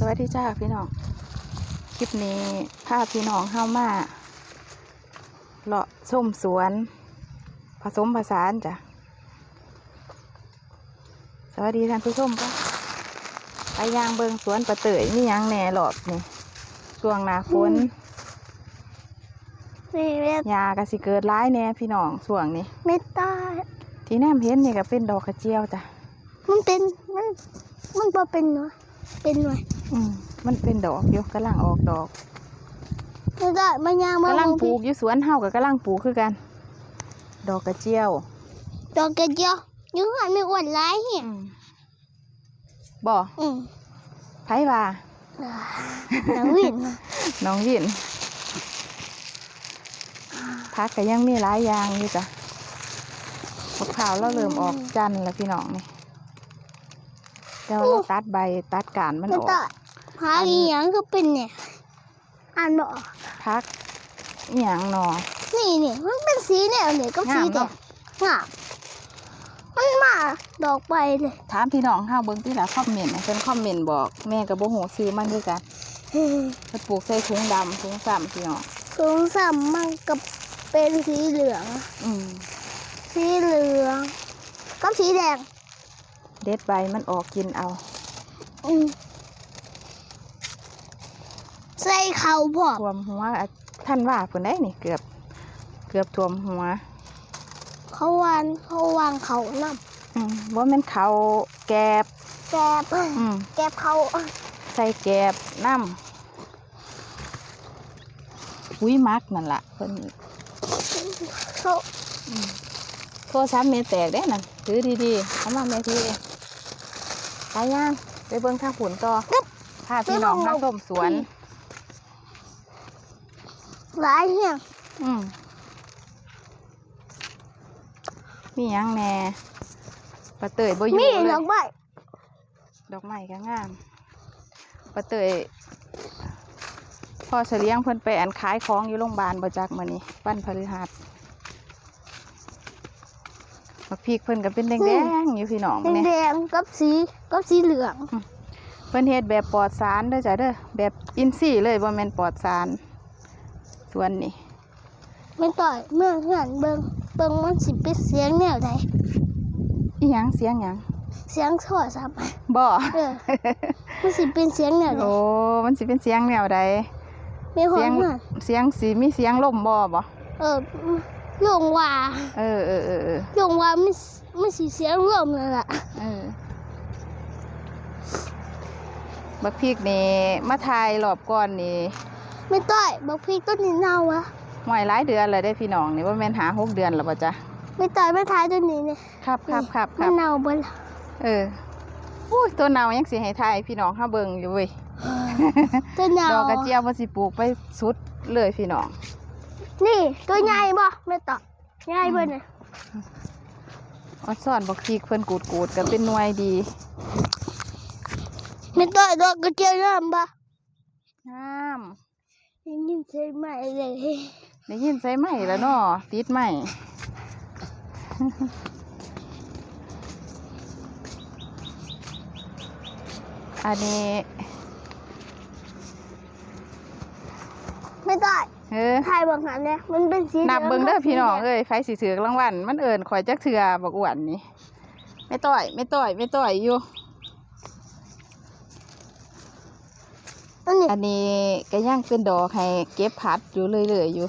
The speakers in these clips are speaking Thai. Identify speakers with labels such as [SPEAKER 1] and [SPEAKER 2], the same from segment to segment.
[SPEAKER 1] สวัสดีจ้าพี่น้อง คลิปนี้พาพี่น้องเข้ามาเลาะชมสวน ผสมผสานจ้ะ สวัสดีท่านผู้ชมก็ไปยางเบิงสวนประเตยมีหยังแหน่หลอบนี่ช่วงหนาฝน
[SPEAKER 2] นี่เรียก
[SPEAKER 1] ยากะสิเกิดร้ายแหน่พี่น้องช่วงนี้
[SPEAKER 2] เมตตา
[SPEAKER 1] ที่แนมเห็นนี่ก็เป็นดอกกระเจียวจ้ะ
[SPEAKER 2] มันเป็น มันมันพอเป็นหน่วยเป็นหน่วย
[SPEAKER 1] อืมมันเป็นดอกอยู่กำลังออกดอก
[SPEAKER 2] ไม่ได้มันยางมากำ
[SPEAKER 1] ลังปลูกอยู่สวนเฮากับกำลังปลูกคือกัน ดอกกระเจียว
[SPEAKER 2] ดอกกระเจียวอยังไงไม่อ้วนร้ายเหี้ย
[SPEAKER 1] อืมบ่
[SPEAKER 2] อืม
[SPEAKER 1] ไผว่า
[SPEAKER 2] หนังวิ่ง
[SPEAKER 1] น้องยินพักก็ยังมีหลายอย่างอยู่จ้ะมะพร้าวเราเริ่มออกจันทร์แล้วพี่น้องนี่ แต่ว่าเราตัดใบตัดกานมัน
[SPEAKER 2] ไม่
[SPEAKER 1] ออก
[SPEAKER 2] ได้หาอีหยังก็เป็นเนี่ยอ่านบอก
[SPEAKER 1] พักอหย่างหนอ
[SPEAKER 2] นี่นี่มันเป็นสีแนวเนี่ยก็สี
[SPEAKER 1] งาม
[SPEAKER 2] แด
[SPEAKER 1] เนอะ
[SPEAKER 2] งงามมันมาดอกใบเลย
[SPEAKER 1] ถามพี่น้องเฮาเบิ่งที่ละคอมเมนต์นะเพิ่นคอมเมนต์บอกแม่กับบ่ฮู้ซื้อมันคือกันเพิ่นปลูกใส่ถุงดำถุงซ้ำพี่น้อง
[SPEAKER 2] สงสามมันกับเป็นสีเหลือง
[SPEAKER 1] อืม
[SPEAKER 2] สีเหลืองกับสีแดง
[SPEAKER 1] เด็ดใบมันออกกินเอา
[SPEAKER 2] อืมใส่เขาพอ
[SPEAKER 1] ท่วมหัวอะท่านว่าพุ่นได้นี่เกือบ เกือบท่วมหัว
[SPEAKER 2] เขาวานเขาวางเขาน้
[SPEAKER 1] อืมว่าแม่นเขาแกบำ
[SPEAKER 2] แกบ
[SPEAKER 1] อืม
[SPEAKER 2] แกบเขา
[SPEAKER 1] ใส่แกบน้ำอุ้ยมักนั่นล่ะเพิ่น
[SPEAKER 2] เขา
[SPEAKER 1] โทรศัพท์แม่แตกได้นั่นถือดีๆเอามาแม่ถือเอง ไปย่างไปเบิ่งทางผุนต่อพาพี่น้องมาชมสวน
[SPEAKER 2] หลายเหี้ยง
[SPEAKER 1] อืมมีหยังแหน่ปลาเตยบ่อยู่
[SPEAKER 2] มี
[SPEAKER 1] เล
[SPEAKER 2] ดอยกใบ
[SPEAKER 1] ดอกไม้ก็งามปลาเตยพ่อเสลียงเพิ่นไปอันขายของอยู่โรงพยาบาลบ่จักมื้อนี้วันพฤหัส บักพริกเพิ่นก็เป็นแดงๆอยู่พี่น้องเนี่ย
[SPEAKER 2] แดงๆกับสีกับสีเหลือง
[SPEAKER 1] เพิ่นเฮ็ดแบบปลอดสารเด้อจ้ะเด้อแบบอินทรีย์เลยบ่แม่นปลอดสารส่วนนี้
[SPEAKER 2] ไม่ต่อยเมื่อเหือนเบิงเบิงมันสิเป็นเสียงแนวใด
[SPEAKER 1] อีหยังเสียงหยัง
[SPEAKER 2] เสียงโทรศัพท์
[SPEAKER 1] บ่
[SPEAKER 2] เออมันสิเป็นเสียงแนวใด
[SPEAKER 1] โอ้มันสิเป็นเสียงแนวใด
[SPEAKER 2] มีค
[SPEAKER 1] เสี
[SPEAKER 2] วายม
[SPEAKER 1] ง
[SPEAKER 2] เหมือน
[SPEAKER 1] เสียงสีมีเสียงลมบ่บ่
[SPEAKER 2] เออ ลงว่า
[SPEAKER 1] เออเออเออเออ
[SPEAKER 2] ลงว่ามันมันสิเสียงลมนั่นล่ะ
[SPEAKER 1] เออบักพริกนี่มาถ่ายรอบก่อนนี่
[SPEAKER 2] ไม่ต่อยบอกพี่ต้นนี้เน่าวะ
[SPEAKER 1] หวยหลายเดือนแล้วได้พี่น้องนี่ว่าแม่นหาหกเดือนแล้วบ่จ๊ะ
[SPEAKER 2] ไม่ต่อยไม่ท้ายต้นนี้เนี่ย
[SPEAKER 1] ครับครับครับค
[SPEAKER 2] มั
[SPEAKER 1] รับ
[SPEAKER 2] นเน่าเบดละ
[SPEAKER 1] เอออุ้ยตัวเนายังสิให้ถ่ายพี่น้องเฮาเบิ่งอยู่เว้ย
[SPEAKER 2] ต้นเน่า
[SPEAKER 1] ดอกกระเจียวว่าสิปลูกไปสุดเลยพี่น้อง
[SPEAKER 2] นี่ตัวใหญ่บ่ไม่ต่อยใหญ่เบิ่เนี่ย
[SPEAKER 1] อดซ่อนบักพริกเพิ่นกูดกูดๆก็เป็นหน่วยดี
[SPEAKER 2] ไม่ต่อยดอกกระเจียวน้ำบ่
[SPEAKER 1] งาม
[SPEAKER 2] ยังยินเสียงใหม่เลย
[SPEAKER 1] ได้ยินใส่ไหมแล้วเนาะติดไหมอันนี้
[SPEAKER 2] ไม่ต่อย
[SPEAKER 1] เออ
[SPEAKER 2] ถ่ายเบางหันเนี่ยมันเป็นสี
[SPEAKER 1] นับเบิ่งเด้อ
[SPEAKER 2] หลื
[SPEAKER 1] พี่น้อง
[SPEAKER 2] กับสีแด
[SPEAKER 1] เอ้ยไฟสิถือกรางวัลมันเอิญข่อยจักเถื่อบักอ้วนนี่ไม่ต่อยไม่ต่อยไม่ต่อยอยู่
[SPEAKER 2] อันนี้
[SPEAKER 1] อันนี้ก็ยังเป็นดอกให้เก็บพัดอยู่เรื่อยๆอยู่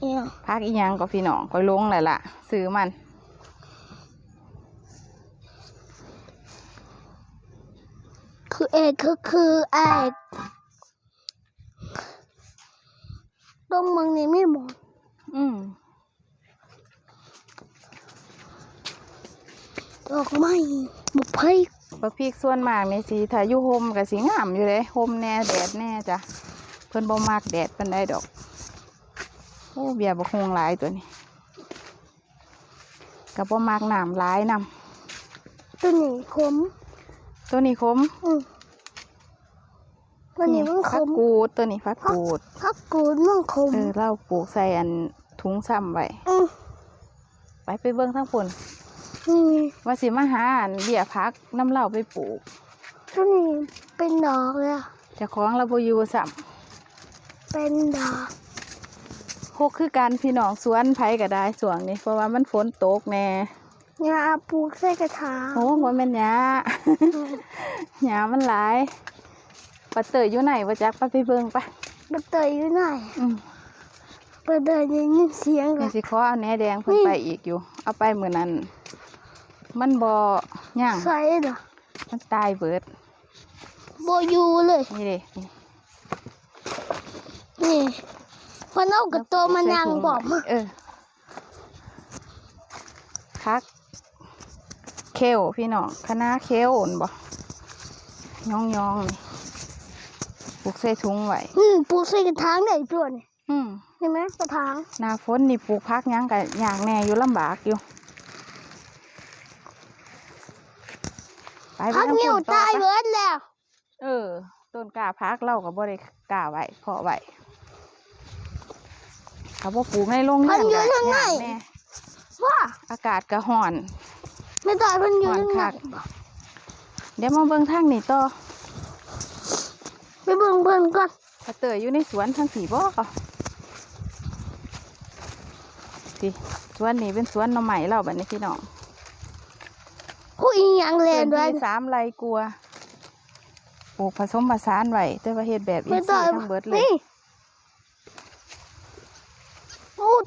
[SPEAKER 2] เนี่ย
[SPEAKER 1] พักอีหยังก็พี่น้องข่อยลงแล้วล่ะ ซื้อมัน
[SPEAKER 2] คือเอกคือคือเอก ตรงเมืองนี้ไม่หมด
[SPEAKER 1] อืม
[SPEAKER 2] ดอกไม้บุกไผ่
[SPEAKER 1] บักพริกส่วนมากในสีถ้าอยู่โฮมก็สีงามอยู่เลยโฮมแน่แดดแน่จ้ะเพิ่นบ่มักแดดปานใดดอกโอ้เบียร์บักฮวงหลายตัวนี้ก็บ่มักน้ำหลายนำ
[SPEAKER 2] ตัวนี้ขม
[SPEAKER 1] ตัวนี้คม
[SPEAKER 2] อื มตัวนี้มันข
[SPEAKER 1] ผัก
[SPEAKER 2] ม
[SPEAKER 1] กูดตัวนี้ผักกูด
[SPEAKER 2] พักกูดมันขม
[SPEAKER 1] เออเราปลูกใส่อันถุงซ้ำไว้
[SPEAKER 2] อืม
[SPEAKER 1] ไปไปเบิ่งทั้งผล
[SPEAKER 2] นี่
[SPEAKER 1] ว่าสิมาหาอันเบี้ยพักน้ำเหล่าไปปลูก
[SPEAKER 2] เอตัวนี้เป็นดอกเลยอะ
[SPEAKER 1] เจะคล้าของเราบอยู่สัม
[SPEAKER 2] เป็นดอก
[SPEAKER 1] พกคือการพี่น้องสวนไผก็ได้สวงนี้เพราะว่ามันฝนตกแน่
[SPEAKER 2] ยาปลูกใส่กระถาง
[SPEAKER 1] โอ้บ่แม่นหญ้าหญ้ามันหลาย ปะเตยอยู่ไหนบ่จักไปไปเบิ่งปะ
[SPEAKER 2] ใบเตยอยู่ไหน
[SPEAKER 1] อืม
[SPEAKER 2] ใบเตยได้ยินเสียงเล
[SPEAKER 1] แม่
[SPEAKER 2] ย
[SPEAKER 1] สิขอเอาแหนแดงเพิ่น
[SPEAKER 2] นี่
[SPEAKER 1] ไปอีกอยู่ เอาไปมื้อนั้น มันบ่ย่าง
[SPEAKER 2] ใส่เหรอ
[SPEAKER 1] มันตายเบิด
[SPEAKER 2] โบอยูเลย
[SPEAKER 1] นี่เด้นี่
[SPEAKER 2] นี่พอเอากระโตมันนางบอกมา
[SPEAKER 1] เออคักเคลพี่น้องคณะเคลนบ่ยองยองๆนี่ ปลูกใส่ถุงไว้
[SPEAKER 2] อืมปลูกใส่กระถางได้ตัวนี่
[SPEAKER 1] อืม
[SPEAKER 2] เห็นไหมกระถาง
[SPEAKER 1] หน้าฝนนี่ปลูกพักหยังก็ยากแน่อยู่ลำบากอยู่ไปไป
[SPEAKER 2] พัก
[SPEAKER 1] ทาง
[SPEAKER 2] นิ้ว
[SPEAKER 1] ฝุ่นต่อ
[SPEAKER 2] ตาย
[SPEAKER 1] ไป
[SPEAKER 2] เบิดแล้ว
[SPEAKER 1] เออ ต้นกล้าพักเราก็บ่ได้กล้าไว้เพาะไว้เขาบ่ปลูกในโรง
[SPEAKER 2] พั
[SPEAKER 1] เรื
[SPEAKER 2] น
[SPEAKER 1] อน
[SPEAKER 2] อยู่
[SPEAKER 1] ก็
[SPEAKER 2] ทางไหน
[SPEAKER 1] ยากแน่
[SPEAKER 2] ว่า
[SPEAKER 1] อากาศก็ร้อน
[SPEAKER 2] ไม่ตายพันอยู่ทางไหน
[SPEAKER 1] หวานคักเดี๋ยวมาเบิ่งทางนี้ต่อ
[SPEAKER 2] ไป เบิ่งเบิ่งก่อน
[SPEAKER 1] กระเตยอยู่ในสวนทางสีบ่ก็สิสวนนี้เป็นสวนหน่อไม้เราบัดนี้พี่น้อง
[SPEAKER 2] ผู้อีหยังแล
[SPEAKER 1] เดิ
[SPEAKER 2] น
[SPEAKER 1] น
[SPEAKER 2] ด้วย
[SPEAKER 1] ที่สามไรกลัวปลูกผสมผสานไว้แต่ว่าเฮ็ดแบบอิ
[SPEAKER 2] ไม่
[SPEAKER 1] น
[SPEAKER 2] ตา
[SPEAKER 1] ซี
[SPEAKER 2] ย
[SPEAKER 1] ทั้งเบิดเลย
[SPEAKER 2] นี่พูด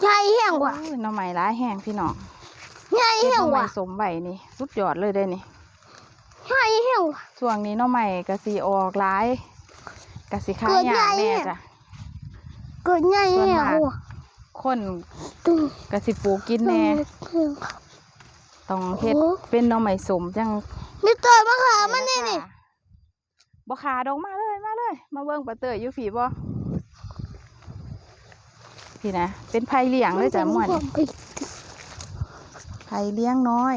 [SPEAKER 2] ใหญ่แห้งว่ะ
[SPEAKER 1] โอ้ยหน่อไม้ร้ายแห้งพี่น้อง
[SPEAKER 2] ใหญ่
[SPEAKER 1] เฮ็ดห
[SPEAKER 2] แห้
[SPEAKER 1] น่
[SPEAKER 2] ง
[SPEAKER 1] อไม้
[SPEAKER 2] ว่ะ
[SPEAKER 1] สมไว้นี่สุดยอดเลยเด้นี่
[SPEAKER 2] ใหญ่แห้งว่ะ
[SPEAKER 1] ช่วงนี้หน่อไม้กะสีออกร้ายกะสีขาย
[SPEAKER 2] เกิด
[SPEAKER 1] ยาก
[SPEAKER 2] ใหญ่
[SPEAKER 1] แน่
[SPEAKER 2] เนี่ย
[SPEAKER 1] จ้ะ
[SPEAKER 2] เกิดใหญ่
[SPEAKER 1] ส่วน
[SPEAKER 2] แห้ง
[SPEAKER 1] มาก
[SPEAKER 2] ว่ะ
[SPEAKER 1] คน
[SPEAKER 2] ตึง
[SPEAKER 1] กะสิปลูกกินแน่
[SPEAKER 2] ตึง
[SPEAKER 1] ต้องเฮ็ด
[SPEAKER 2] โอ้
[SPEAKER 1] เป็นหน่อไม้สมจัง
[SPEAKER 2] ไม่ตายมะขามมันนี่นี่
[SPEAKER 1] บ่ขาดอกมาเลยมาเลย มาเบิ่งปลาเตยอยู่ผีบ่พี่นะเป็นไผ่เลี้ยงเลยจ้ะม่วน
[SPEAKER 2] นเป็น
[SPEAKER 1] ไผ่เลี้ยงน้อย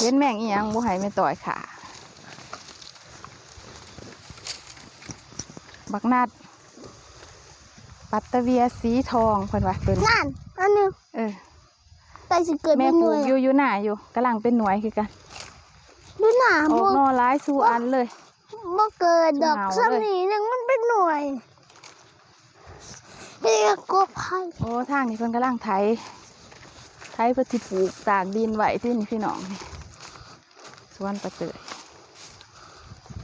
[SPEAKER 1] เห็นแม่งอีหยังบ่ให้ไม่ต่อยขาบักนัดปัตตะเวียสีทองเพิ่นว่าเป็น
[SPEAKER 2] นั่นอันหนึง
[SPEAKER 1] เออ
[SPEAKER 2] ไปสิเกิด
[SPEAKER 1] แม่
[SPEAKER 2] เป็นห
[SPEAKER 1] ปลู
[SPEAKER 2] น่ว
[SPEAKER 1] ก
[SPEAKER 2] ย
[SPEAKER 1] อยู่อยู่หน้าอยู่กำลังเป็นหน่วยคือกัน
[SPEAKER 2] ดูหนา
[SPEAKER 1] ออก
[SPEAKER 2] บ่
[SPEAKER 1] นอร้ายสู่อันเลย
[SPEAKER 2] บ่เกิดดอก
[SPEAKER 1] เหงาเลย
[SPEAKER 2] ซ้ำนี้หนึงมันเป็นหน่วยนี่ก็กบไผ่
[SPEAKER 1] โอ้ทางนี้เพิ่นกำลังไถไถเพื่อที่ปลูกตากดินไว้ที่นี่พี่น้องนี่ สวนประเตย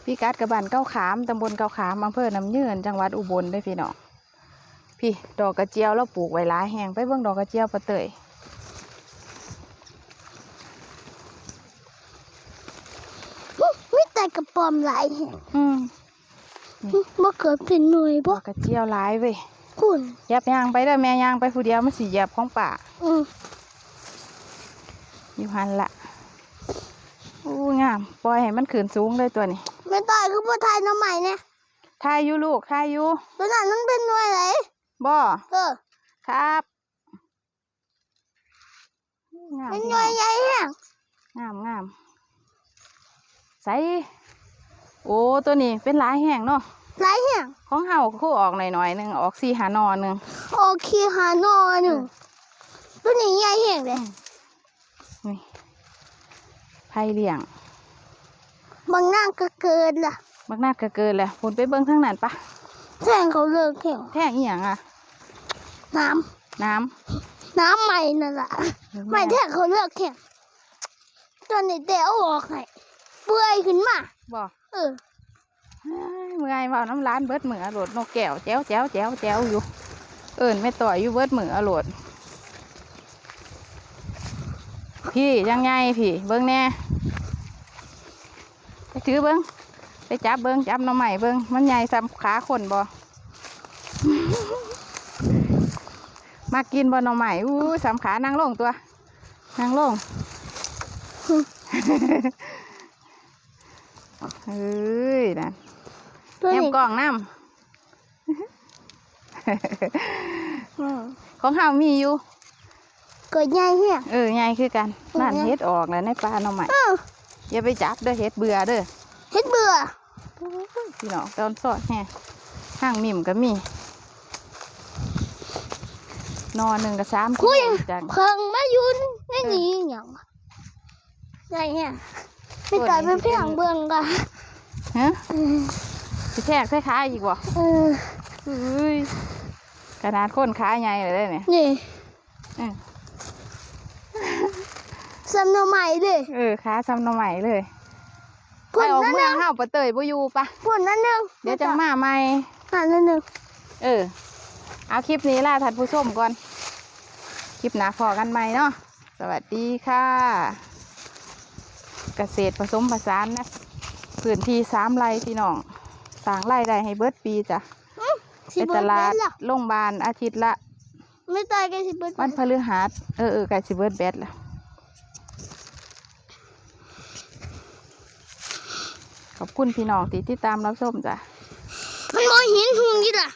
[SPEAKER 1] พี่กัดกระบานเก้าขามตำบลเก้าขามอำเภอน้ำยืนจังหวัดอุบลเด้วยพี่น้องพี่ดอกกระเจียวเราปลูกไว้หลายแหงไปเบิ่งดอกกระเจียวประเตย
[SPEAKER 2] หึมีแต่กระป๋อมหลายแห่ง
[SPEAKER 1] อืม
[SPEAKER 2] หึบ่เกิดเป็นหน่วย
[SPEAKER 1] ด
[SPEAKER 2] บ่
[SPEAKER 1] อกกระเจียวหลายเว้ย
[SPEAKER 2] คุณ
[SPEAKER 1] เหยับยางไปเด้อแม่ยางไปผู้เดียวมันสิเหยียบของป่า
[SPEAKER 2] อืม
[SPEAKER 1] อยู่หันละ อู้งาม ปล่อยให้มันขืนสูงเลยตัวนี้
[SPEAKER 2] ไม่ตายคือบ่ทายหน้ำใหม่เนี่ย
[SPEAKER 1] ทายอยู่ลูกทายอยู่
[SPEAKER 2] ตัวนั้นมันเป็นหน่วยไหน
[SPEAKER 1] บ่
[SPEAKER 2] เออ
[SPEAKER 1] ครับงาม
[SPEAKER 2] เป็น
[SPEAKER 1] พี่
[SPEAKER 2] หน่วยใหญ่แห้ง
[SPEAKER 1] งามงามใส่โอ้ตัวนี้เป็นหลายแห้งเนาะ
[SPEAKER 2] หลายแห้ง
[SPEAKER 1] ของเฮาคู่ออกหน่อยๆหนึ่งออกสี่หานอหนึ่ง
[SPEAKER 2] โอเคหาหนอหนึ่งตัวนี้ใหญ่แห้งเลย
[SPEAKER 1] นี่ ไผ่เลี้ยง
[SPEAKER 2] บางนางก็เกิดล่ะ
[SPEAKER 1] มักนาดก็เกินแล้วคุณไปเบิ่งทางนั้นปะ
[SPEAKER 2] แทงเขาเลิกแห้ง
[SPEAKER 1] แท่งอีหยังอะ
[SPEAKER 2] น้
[SPEAKER 1] น้ำ
[SPEAKER 2] น้ำใหม่นั่นแหละำไม่แทงเขาเลิกแห้งตัวนี้เตะเอาออกให้เปื่อยขึ้นมา
[SPEAKER 1] บอก
[SPEAKER 2] เออ
[SPEAKER 1] เฮ้ยเมื่อยเบาน้ำร้านเบิดมืออรดนกแก้วแจ้วแจ้วแจ้วแจ้วอยู่ เอิญไม่ต่อยอยู่เบิดมืออรด พี่ยังไงพี่เบิ้งแน่ไปถือเบิ้งไปจับเบิ้งจับหน่อใหม่เบิ้งมันใหญ่ซ้ำขาคนบ่มากินบ่หน่อใหม่อู้ซ้ำขานั่งลงตัว นั่งลงเฮ้ยนะ
[SPEAKER 2] ตัว
[SPEAKER 1] แอม
[SPEAKER 2] นี้
[SPEAKER 1] กล่องน้
[SPEAKER 2] อืมำ
[SPEAKER 1] ของเฮามีอยู่
[SPEAKER 2] เกิดใหญ่แห้ง
[SPEAKER 1] เออใหญ่คือกัน
[SPEAKER 2] เออ
[SPEAKER 1] นั่น
[SPEAKER 2] ใหญ่
[SPEAKER 1] เฮ็ดออกแล้วในปลาหน่อใหม่
[SPEAKER 2] เออ
[SPEAKER 1] อย่าไปจับเด้อเฮ็ดเบื่อเด้อ
[SPEAKER 2] เฮ็ดเบื่อ
[SPEAKER 1] พี่น้องตอนสอดแฮ่ห้างมิมก็มี นอนหนึ่งกับสาม
[SPEAKER 2] คุย
[SPEAKER 1] จัง
[SPEAKER 2] เพิ่งมาอยู่ในนี้อย่างวะอะไรเนี่ยไม่ต่อยเป็นเพียงเบิ่งกัน
[SPEAKER 1] ฮะสิแทกใส่ขาอีกบ่
[SPEAKER 2] เออ
[SPEAKER 1] เอ้ยขนาดคนขาใหญ่เลยเด้อเนี่ย
[SPEAKER 2] นี่
[SPEAKER 1] อืม
[SPEAKER 2] สำเนาใหม่เลย
[SPEAKER 1] เออขาซ้ำหน่อใหม่เลย
[SPEAKER 2] พุ่
[SPEAKER 1] ไป
[SPEAKER 2] น
[SPEAKER 1] ออก
[SPEAKER 2] นั่น
[SPEAKER 1] เมื
[SPEAKER 2] นึ
[SPEAKER 1] อง
[SPEAKER 2] ง
[SPEAKER 1] เฮาปะเตยบ่อยู่ปะ
[SPEAKER 2] พุ่นนั่นนึง
[SPEAKER 1] เดี๋ยวจังมาใหม่
[SPEAKER 2] หันนั่นนึง
[SPEAKER 1] เออ เอาคลิปนี้ล่ะท่านผู้ชมก่อน คลิปหน้าพอกันใหม่เนาะ สวัสดีค่ะ เกษตรผสมผสานนะพื้นที่สามไร่พี่น้องสร้างรายได้ให้เบิดปีจ้ะ
[SPEAKER 2] สิ
[SPEAKER 1] ไป
[SPEAKER 2] เบิ
[SPEAKER 1] ต
[SPEAKER 2] ร์ด
[SPEAKER 1] ลา
[SPEAKER 2] เบ็
[SPEAKER 1] ด
[SPEAKER 2] ดล่ะ
[SPEAKER 1] โรงพยาบาลอาทิตย์ละ
[SPEAKER 2] ไม่ต่อยกันสิเบิร์ด
[SPEAKER 1] วันพฤหัส เออเออไก่สิเบิร์ดแบดละ ขอบคุณพี่น้องที่ติดตามรับชมจ้ะ
[SPEAKER 2] มันมองเห็นหุงยี่ล่ะ